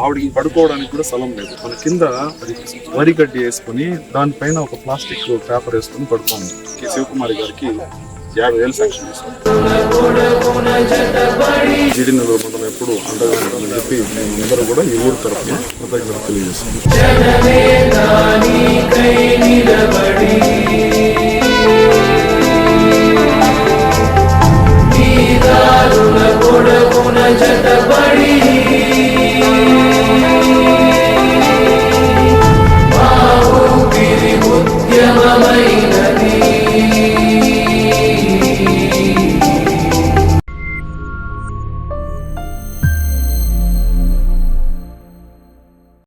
ఆవిడకి పడుకోవడానికి కూడా స్థలం లేదు. మన కింద వరి గడ్డి వేసుకుని దానిపైన ఒక ప్లాస్టిక్ పేపర్ వేసుకుని పడుకోండి. శివకుమారి గారికి యాభై వేలు శాంక్షన్ చేస్తాం జీడి ఎప్పుడు అండగా ఉంటుందని చెప్పి మేము అందరూ కూడా ఈ ఊరు తరఫున కృతజ్ఞత తెలియజేస్తాం away.